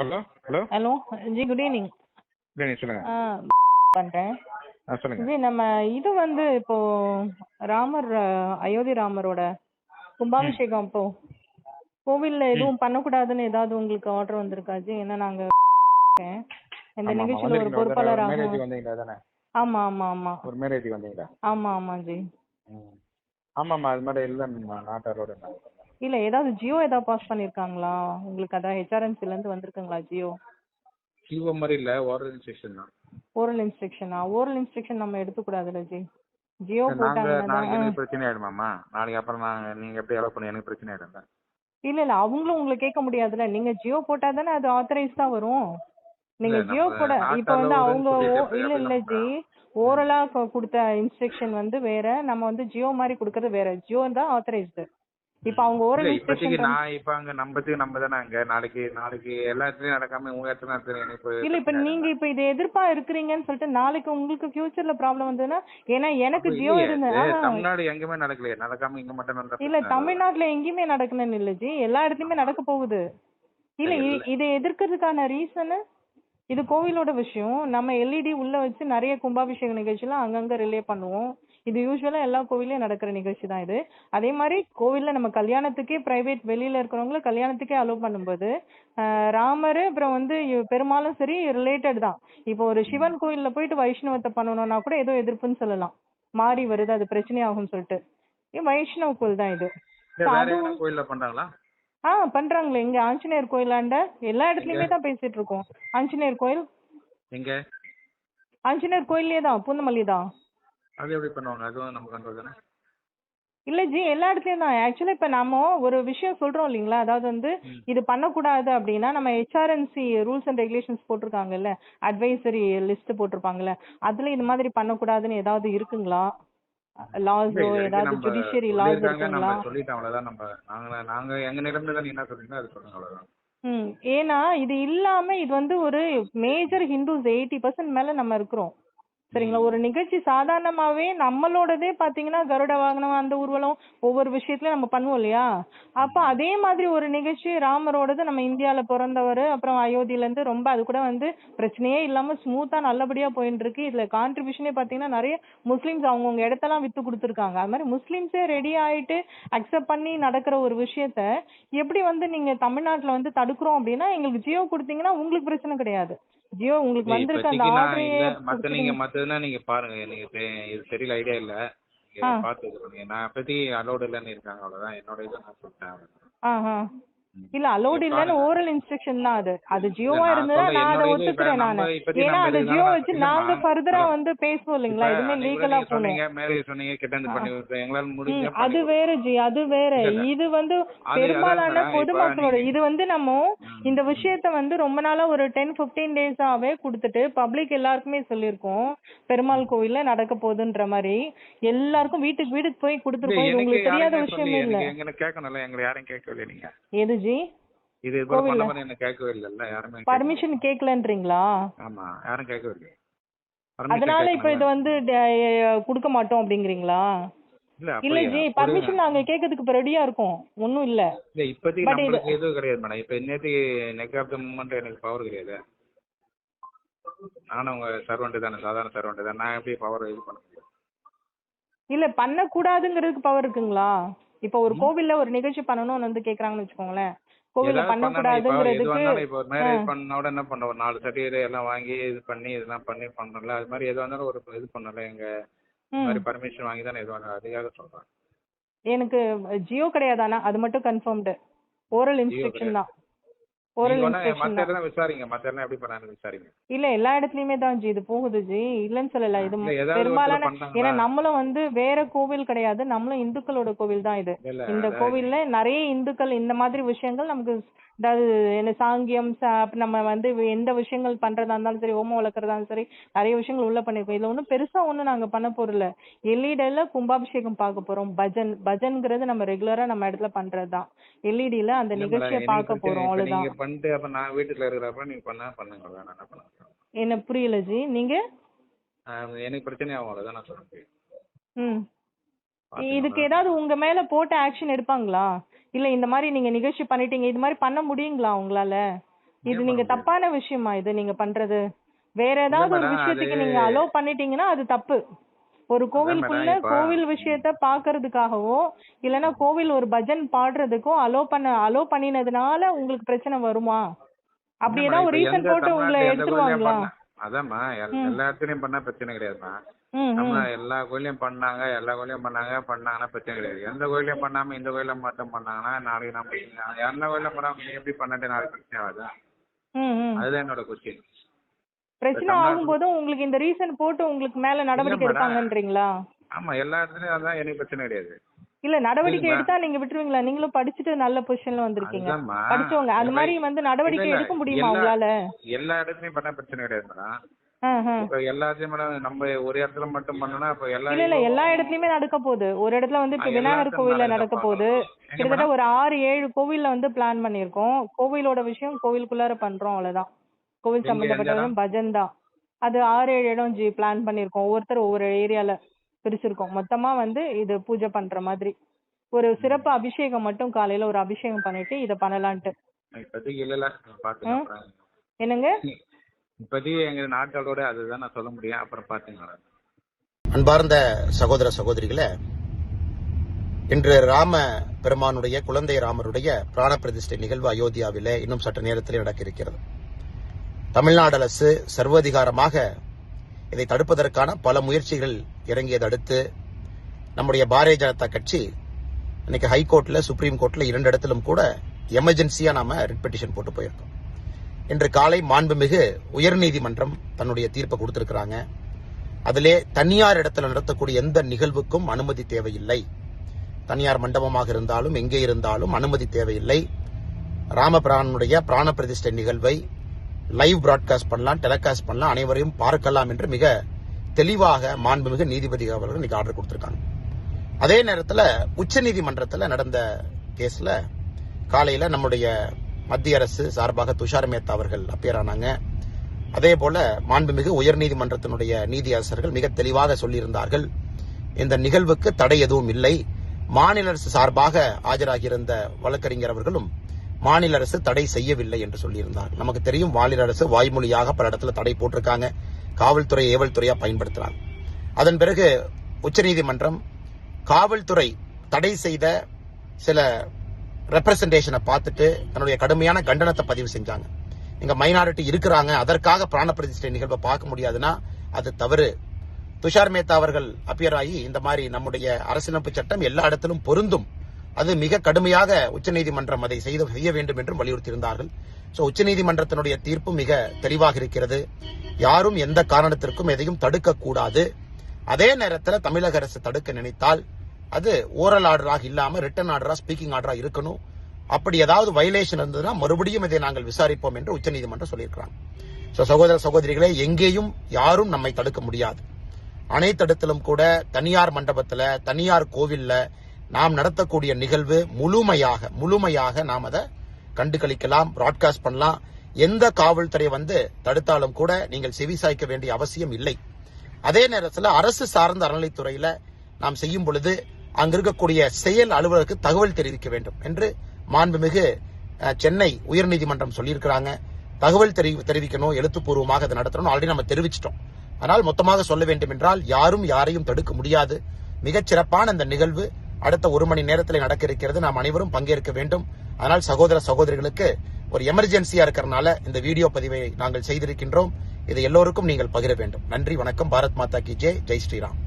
Hello hello hello ji good evening இல்லை சொல்லுங்க. பண்றேன். ஜி நம்ம இது வந்து இப்போ ராமர் அயோத்தி ராமரோட கும்பாபிஷேகம் இப்போ கோவில்ல எதுவும் பண்ணக்கூடாதுன்னு ஏதாவது உங்களுக்கு ஆர்டர் வந்திருக்கா ஜி ஏன்னா நாங்க இந்த நிகழ்ச்சியில ஒரு தானே? ஆமா ஆமா ஆமா. ஒரு மேரேஜுக்கு வந்தீங்களா? ஆமா ஆமா ஜி ம். ஆமாம்மா அது மாதிரி இல்லை நாட்டாரோட இல்ல ஏதாவது ஜியோ ஏதாவது பாஸ் பண்ணிருக்காங்களா? உங்களுக்கு அதான் ஹெச்ஆர்என்சில இருந்து வந்திருக்குங்களா ஜியோ? ஜீவோ மாதிரி இல்லை ஓரல் இன்ஸ்ட்ரக்ஷன் தான். ஓரல் இன்ஸ்ட்ரக்ஷனா ஓரல் இன்ஸ்ட்ரக்ஷன் நம்ம எடுக்கக்கூடாதுல்ல ஜி. ஜியோ போட்டாங்கன்னா எனக்கு பிரச்சனை ஆயிடுமாம்மா நாளைக்கு அப்புறம் நாங்கள் நீங்கள் எப்படி அலோவ் பண்ணி எனக்கு பிரச்சனை ஆயிடும் இல்ல இல்ல அவங்களும் உங்களை கேட்க முடியாதுல்ல. நீங்க ஜியோ போட்டா தானே அது ஆத்தரைஸ் தான் வரும். நீங்க ஜியோ not இப்ப வந்து அவங்க இல்ல இல்ல ஜி. ஓரலா கொடுத்த இன்ஸ்ட்ரக்ஷன் வந்து வேற நம்ம வந்து ஜியோ மாதிரி கொடுக்கறது வேற. ஜியோ தான் ஆத்தரைஸ்டு இப்ப அவங்க இல்லை இப்போதைக்கு நான் இப்போ அங்கே நம்பத்துக்கு நம்ம தானே அங்கே. நாளைக்கு நாளைக்கு எல்லா இடத்துலையும் நடக்காம உங்கள் இடத்துல நடத்துறேன் எனக்கு இல்ல இப்ப நீங்க இப்ப இதை எதிர்ப்பா இருக்கிறீங்கன்னு சொல்லிட்டு நாளைக்கு உங்களுக்கு ஃபியூச்சர்ல ப்ராப்ளம் வந்ததுன்னா ஏன்னா எனக்கு ஜியோ இருந்த ஆஹா. தமிழ்நாடு எங்கேயுமே நடக்கலையே. நடக்காம இங்க மட்டும் நடந்தா இல்ல தமிழ்நாட்டுல எங்கேயுமே நடக்கணும்னு இல்ல ஜி. எல்லா இடத்துலயுமே நடக்க போகுது. இல்ல இதை எதிர்க்கிறதுக்கான ரீசன் இது கோவிலோட விஷயம். நம்ம எல்இடி உள்ள வச்சு நிறைய கும்பாபிஷேக நிகழ்ச்சிலாம் அங்கங்க ரிலே பண்ணுவோம். இது யூஸ்வலா எல்லா கோவிலையும் நடக்கிற நிகழ்ச்சி தான் இது. அதே மாதிரி கோவில்ல நம்ம கல்யாணத்துக்கே பிரைவேட் வெளியில இருக்கிறவங்கள கல்யாணத்துக்கே அலோவ் பண்ணும்போது ராமர் அப்புறம் வந்து பெருமாளும் சரி ரிலேட்டட் தான். இப்போ ஒரு சிவன் கோயில்ல போயிட்டு வைஷ்ணவத்தை பண்ணணும்னா கூட ஏதோ எதிர்ப்புன்னு சொல்லலாம். மாறி வருது அது பிரச்சனையாகும்னு சொல்லிட்டு. இது வைஷ்ணவ கோயில் தான் இது. கோயில்ல பண்றாங்களா? ஆ பண்றாங்களே. இங்க ஆஞ்சநேயர் கோயிலாண்ட எல்லா இடத்துலயுமே தான் பேசிட்டு இருக்கோம். ஆஞ்சநேயர் கோயில். எங்க? ஆஞ்சநேயர் கோயிலே தான் பூந்தமல்லி தான் அது எப்படி பண்ணுவாங்க? அதுவும் நம்ம கண்ட்ரோல் தானே? இல்ல ஜி எல்லா இடத்துலயும் தான். ஆக்சுவலா இப்ப நம்ம ஒரு விஷயம் சொல்றோம் இல்லைங்களா? அதாவது வந்து இது பண்ணக்கூடாது அப்படின்னா நம்ம ஹெச்ஆர்என்சி ரூல்ஸ் அண்ட் ரெகுலேஷன்ஸ் போட்டிருக்காங்கல்ல? அட்வைசரி லிஸ்ட் போட்டிருப்பாங்கல்ல? அதுல இது மாதிரி பண்ணக்கூடாதுன்னு ஏதாவது இருக்குங்களா? லாஸோ ஏதாவது ஜுடிஷியரி லாஸ் இருக்குங்களா? சொல்லிட்டோம் அவ்வளவுதான். நம்ம நாங்க நாங்க எங்க நிலைமையில தான் நீ என்ன சொல்றீங்களோ அது சொல்லுங்க அவ்வளவுதான். ம். ஏன்னா இது இல்லாம இது வந்து ஒரு மேஜர் ஹிந்துஸ் எயிட்டி பர்சன்ட் மேல நம்ம இருக்கிறோம். சரிங்களா? ஒரு நிகழ்ச்சி சாதாரணமாவே நம்மளோடதே பாத்தீங்கன்னா கருட வாகனம் அந்த ஊர்வலம் ஒவ்வொரு விஷயத்துலயும் நம்ம பண்ணுவோம் இல்லையா? அப்ப அதே மாதிரி ஒரு நிகழ்ச்சி ராமரோடது நம்ம இந்தியால பிறந்தவர் அப்புறம் அயோத்தியில இருந்து ரொம்ப அது கூட வந்து பிரச்சனையே இல்லாம ஸ்மூத்தா நல்லபடியா போயிட்டு இருக்கு இதுல கான்ட்ரிபியூஷனே பாத்தீங்கன்னா நிறைய முஸ்லிம்ஸ் அவங்கவுங்க இடத்தெல்லாம் வித்து கொடுத்துருக்காங்க. அது மாதிரி முஸ்லிம்ஸே ரெடி ஆயிட்டு அக்செப்ட் பண்ணி நடக்கிற ஒரு விஷயத்த எப்படி வந்து நீங்க தமிழ்நாட்டுல வந்து தடுக்கிறோம் அப்படின்னா எங்களுக்கு ஜியோ கொடுத்தீங்கன்னா உங்களுக்கு பிரச்சனை கிடையாது. ஜியோ உங்களுக்கு வந்திருக்க அந்த இல்ல. மத்த நீங்க மத்ததுன்னா நீங்க பாருங்க. எனக்கு தெ- இது தெரியல ஐடியா இல்ல. நீங்க பண்ணுங்க நான் இப்போதைக்கு அலோடு இல்லைன்னு இருக்காங்க. அவ்வளவுதான். என்னோட இதை நான் சொல்லிட்டேன். இல்ல அலௌட் இல்லன்னு ஓரல் இன்ஸ்ட்ரக்ஷன் தான் அது. அது ஜியோவா இருந்ததா நான் அதை ஒத்துக்கிறேன் நானு. ஏன்னா இதுனால ஜியோ வச்சு நாங்க ஃபர்தரா. வந்து பேசுவோம் இல்லைங்களா? இதுமே லீகலா நீங்க சொன்னீங்க மேரேஜ் சொன்னீங்க கிட்ட இருந்து பண்ணி விட்டுறேன் எங்களால முடிஞ்ச ம், அது வேற ஜி அது வேற. இது வந்து அது பெரும்பாலான பொதுமக்களோட இது வந்து நம்ம இந்த விஷயத்த வந்து ரொம்ப நாளா ஒரு டென் பிப்டீன் டேஸாவே கொடுத்துட்டு பப்ளிக் எல்லாருக்குமே சொல்லியிருக்கோம். பெருமாள் கோவில்ல நடக்க போகுதுன்ற மாதிரி. எல்லாருக்கும் வீட்டுக்கு வீட்டுக்கு போய் கொடுத்துருக்கோம் உங்களுக்கு தெரியாத விஷயமே இல்ல. எது ஜி இது போல பண்ண மாதிரி எனக்கு கேட்கவே இல்லைல்ல யாருமே. பர்மிஷன் கேக்கலன்றீங்களா ஆமா யாரும் கேட்கவே இல்லை. அதனால இப்ப இது வந்து கொடுக்க மாட்டோம் அப்படிங்கிறீங்களா? இல்ல? ஜி. பர்மிஷன் நாங்க கேட்கறதுக்கு இப்ப ரெடியா இருக்கோம். ஒண்ணும் இல்ல. இல்ல இப்போதைக்கு நம்மளுக்கு எதுவும் கிடையாது மேடம் இப்ப நேற்றுக்கு நெக் ஆஃப் த மூமெண்ட் எனக்கு பவர் கிடையாது. நானும் உங்க சர்வெண்ட் தானே சாதாரண சர்வெண்ட் தான். நான் எப்படி பவர் இது பண்ண முடியும்? இல்ல பண்ண கூடாதுங்கிறதுக்கு பவர் இருக்குங்களா? இப்ப ஒரு கோவில்ல ஒரு நிகழ்ச்சி பண்ணணும்னு வந்து கேக்குறாங்கன்னு வச்சுக்கோங்களேன். கோவில்ல பண்ண கூடாதுங்கிறதுக்கு இப்போ மேரேஜ் பண்ண உடனே என்ன பண்ண ஒரு நாலு சர்டிஃபிகேட் எல்லாம் வாங்கி இது பண்ணி இதெல்லாம் பண்ணி பண்ணல அது மாதிரி எது வந்தாலும் ஒரு இது பண்ணல. எங்க. மாதிரி பர்மிஷன் வாங்கி தானே இது வாங்க அதுக்காக சொல்றேன் எனக்கு ஜியோ கிடையாதானா அது மட்டும் கன்ஃபார்ம்டு ஓரல் இன்ஸ்ட்ரக்ஷன் தான். இல்ல எல்லா இடத்துலயுமே தான் ஜி இது போகுது ஜி. இல்லன்னு சொல்லல இது பெரும்பாலான? ஏன்னா நம்மளும் வந்து வேற கோவில் கிடையாது. நம்மளும் இந்துக்களோட கோவில் தான் இது. இந்த கோவில்ல நிறைய இந்துக்கள் இந்த மாதிரி விஷயங்கள் நமக்கு அதாவது என்ன சாங்கியம் நம்ம வந்து எந்த விஷயங்கள் பண்றதா இருந்தாலும் சரி ஹோமம் வளர்க்கறதா இருந்தாலும் சரி நிறைய விஷயங்கள் உள்ள பண்ணிருக்கோம். இதுல ஒண்ணும் பெருசா ஒண்ணும் நாங்க பண்ண போறல எல்இடில கும்பாபிஷேகம் பார்க்க போறோம். பஜன் பஜன்ங்கிறது நம்ம ரெகுலரா நம்ம இடத்துல பண்றதுதான். எல்இடில அந்த நிகழ்ச்சியை பார்க்க போறோம் அவ்வளவுதான். பண்ணிட்டு அப்ப நான் வீட்டுல இருக்கிறப்ப நீங்க பண்ணா பண்ணுங்க. அவ்வளவுதான் நான் என்ன பண்ண முடியும்? என்ன புரியல ஜி. நீங்க? ஆஹ் எனக்கு பிரச்சனை ஆகும் அவ்வளவுதான் நான் சொல்றேன். ம். இதுக்கு ஏதாவது உங்க மேல போட்ட ஆக்ஷன் எடுப்பாங்களா? இல்ல இந்த மாதிரி நீங்க நிகழ்ச்சி பண்ணிட்டீங்க இது மாதிரி பண்ண முடியுங்களா உங்களால? இது நீங்க? தப்பான விஷயமா இது நீங்க பண்றது? வேற ஏதாவது ஒரு விஷயத்துக்கு நீங்க அலோ பண்ணிட்டீங்கன்னா அது தப்பு. ஒரு கோவிலுக்குள்ள கோவில் விஷயத்த பாக்குறதுக்காகவோ இல்லனா கோவில் ஒரு பஜன் பாடுறதுக்கோ அலோ பண்ண அலோ பண்ணினதுனால உங்களுக்கு பிரச்சனை வருமா? அப்படி ஏதாவது ஒரு ரீசன் போட்டு உங்களை எடுத்துருவாங்களா? அதாம்மா எல்- எல்லா இடத்துலயும் பண்ணா பிரச்சனை கிடையாதுமா நம்ம எல்லா கோயிலையும் பண்ணாங்க எல்லா கோயிலையும் பண்ணாங்க பண்ணாங்கன்னா பிரச்சனை கிடையாது. எந்த கோயிலையும் பண்ணாம இந்த கோயில மட்டும் பண்ணாங்கன்னா நாளைக்கு நம்ம எல்லா கோயிலும் பண்ணாம எப்படி பண்ணட்டு நாளைக்கு பிரச்சனை ஆகுது? அதுதான் என்னோட கொஸ்டின் பிரச்சனை ஆகும்போது உங்களுக்கு இந்த ரீசன் போட்டு உங்களுக்கு மேல நடவடிக்கை. எடுப்பாங்கன்றீங்களா? ஆமா எல்லா இடத்துலயும் அதான் எனக்கு பிரச்சனை கிடையாது. இல்ல நடவடிக்கை. எடுத்தா நீங்க விட்டுருவீங்களா? நீங்களும் படிச்சுட்டு நல்ல பொசிஷன்ல வந்திருக்கீங்க. படிச்சவங்க அது மாதிரி வந்து நடவடிக்கை. எடுக்க முடியுமா உங்களால? எல்லா இடத்துலயும் பண்ணா பிரச்சனை கிடையாது மேடம் எல்லாத்தையும் நம்ம ஒரு இடத்துல மட்டும் பண்ணோம்னா இப்ப எல்லா இல்ல எல்லா இடத்துலயுமே நடக்க போகுது. ஒரு இடத்துல வந்து இப்ப விநாயகர் கோவில்ல நடக்க போகுது. கிட்டத்தட்ட? ஒரு ஆறு ஏழு கோவில்ல வந்து பிளான் பண்ணிருக்கோம் கோவிலோட விஷயம் கோவிலுக்குள்ளார பண்றோம் அவ்வளவுதான். கோவில் எங்க, சம்பந்தப்பட்ட எந்த விஷயம் பஜன் தான். அது ஆறு ஏழு இடம் ஜி பிளான் பண்ணிருக்கோம் ஒவ்வொருத்தர் ஒவ்வொரு ஏரியால பிரிச்சிருக்கோம். மொத்தமா வந்து இது பூஜை பண்ற மாதிரி. ஒரு சிறப்பு அபிஷேகம் மட்டும் காலையில ஒரு அபிஷேகம் பண்ணிட்டு இத பண்ணலான்ட்டு. என்னங்க? இப்போதைக்கு எங்க நாட்களோட அதுதான் நான் சொல்ல முடியும். அப்புறம் பாத்துக்கலாம் அன்பார்ந்த சகோதர சகோதரிகளே இன்று ராம பெருமானுடைய குழந்தை ராமருடைய பிராண பிரதிஷ்டை நிகழ்வு அயோத்தியாவிலே இன்னும் சற்று நேரத்தில் நடக்க இருக்கிறது. தமிழ்நாடு அரசு சர்வதிகாரமாக இதை தடுப்பதற்கான பல முயற்சிகள் இறங்கியதை அடுத்து நம்முடைய பாரதிய ஜனதா கட்சி இன்னைக்கு ஹைகோர்ட்ல சுப்ரீம் கோர்ட்ல இரண்டு இடத்திலும் கூட எமர்ஜென்சியா நாம ரிட் பெட்டிஷன் போட்டு போயிருக்கோம். இன்று காலை மாண்புமிகு உயர்நீதிமன்றம் தன்னுடைய தீர்ப்பை கொடுத்திருக்கிறாங்க. அதிலே தனியார் இடத்துல நடத்தக்கூடிய எந்த நிகழ்வுக்கும் அனுமதி தேவையில்லை. தனியார் மண்டபமாக இருந்தாலும் எங்கே இருந்தாலும் அனுமதி தேவையில்லை. ராமபிரானுடைய பிராண பிரதிஷ்டை நிகழ்வை லைவ் பிராட்காஸ்ட் பண்ணலாம் டெலிகாஸ்ட் பண்ணலாம் அனைவரையும் பார்க்கலாம் என்று மிக தெளிவாக மாண்புமிகு நீதிபதி அவர்கள் இன்னைக்கு ஆர்டர் கொடுத்திருக்காங்க. அதே நேரத்தில் உச்சநீதிமன்றத்தில் நடந்த கேஸில் காலையில் நம்முடைய மத்திய அரசு சார்பாக துஷார் மேத்தா அவர்கள் அப்பியர் ஆனாங்க. அதே போல மாண்புமிகு உயர்நீதிமன்றத்தினுடைய நீதியரசர்கள் மிக தெளிவாக சொல்லியிருந்தார்கள். இந்த நிகழ்வுக்கு தடை எதுவும் இல்லை. மாநில அரசு சார்பாக ஆஜராகியிருந்த வழக்கறிஞர் அவர்களும் மாநில அரசு தடை செய்யவில்லை என்று சொல்லியிருந்தார். நமக்கு தெரியும் மாநில அரசு வாய்மொழியாக பல இடத்துல தடை போட்டிருக்காங்க. காவல்துறை ஏவல்துறையா பயன்படுத்துறாங்க. அதன் பிறகு உச்சநீதிமன்றம் காவல்துறை தடை செய்த சில ரெப்ரசன்டேஷனை பார்த்துட்டு தன்னுடைய கடுமையான கண்டனத்தை பதிவு செஞ்சாங்க. இங்க மைனாரிட்டி இருக்கிறாங்க. அதற்காக பிராண பிரதிஷ்டை நிகழ்வை பார்க்க முடியாதுன்னா அது தவறு. துஷார் மேத்தா அவர்கள் அப்பியர் ஆகி இந்த மாதிரி நம்முடைய அரசியலமைப்பு சட்டம் எல்லா இடத்திலும் பொருந்தும். அது மிக கடுமையாக உச்சநீதிமன்றம் அதை செய்து செய்ய வேண்டும் என்றும் வலியுறுத்தியிருந்தார்கள். ஸோ உச்சநீதிமன்றத்தினுடைய தீர்ப்பு மிக தெளிவாக இருக்கிறது. யாரும் எந்த காரணத்திற்கும் எதையும் தடுக்கக்கூடாது. அதே நேரத்தில் தமிழக அரசு தடுக்க நினைத்தால் அது ஓரல் ஆர்டராக இல்லாமல் ரிட்டன் ஆர்டரா ஸ்பீக்கிங் ஆர்டரா இருக்கணும். அப்படி ஏதாவது வயலேஷன் இருந்ததுன்னா மறுபடியும் இதை நாங்கள் விசாரிப்போம் என்று உச்சநீதிமன்றம் சொல்லியிருக்கிறாங்க. ஸோ சகோதர சகோதரிகளே எங்கேயும் யாரும் நம்மை தடுக்க முடியாது. அனைத்து இடத்திலும் கூட தனியார் மண்டபத்தில் தனியார் கோவில்ல நாம் நடத்தக்கூடிய நிகழ்வு முழுமையாக முழுமையாக நாம் அதை கண்டுகளிக்கலாம் பிராட்காஸ்ட் பண்ணலாம். எந்த காவல்துறை வந்து தடுத்தாலும் கூட நீங்கள் செவிசாய்க்க வேண்டிய அவசியம் இல்லை. அதே நேரத்தில் அரசு சார்ந்த அறநிலைத்துறையில நாம் செய்யும் பொழுது அங்கு இருக்கக்கூடிய செயல் அலுவலருக்கு தகவல் தெரிவிக்க வேண்டும் என்று மாண்புமிகு சென்னை உயர்நீதிமன்றம் சொல்லியிருக்கிறாங்க. தகவல் தெரிவி தெரிவிக்கணும் எழுத்துப்பூர்வமாக அதை நடத்தணும் ஆல்ரெடி நம்ம தெரிவிச்சிட்டோம். ஆனால் மொத்தமாக சொல்ல வேண்டும் என்றால் யாரும் யாரையும் தடுக்க முடியாது. மிகச் சிறப்பான அந்த நிகழ்வு அடுத்த ஒரு மணி நேரத்தில் நடக்க இருக்கிறது நாம் அனைவரும் பங்கேற்க வேண்டும். அதனால் சகோதர சகோதரிகளுக்கு ஒரு எமர்ஜென்சியா இருக்கிறனால இந்த வீடியோ பதிவை நாங்கள் செய்திருக்கின்றோம். இதை எல்லோருக்கும் நீங்கள் பகிர வேண்டும். நன்றி வணக்கம். பாரத் மாதா கி ஜெய் ஜெய் ஸ்ரீராம்.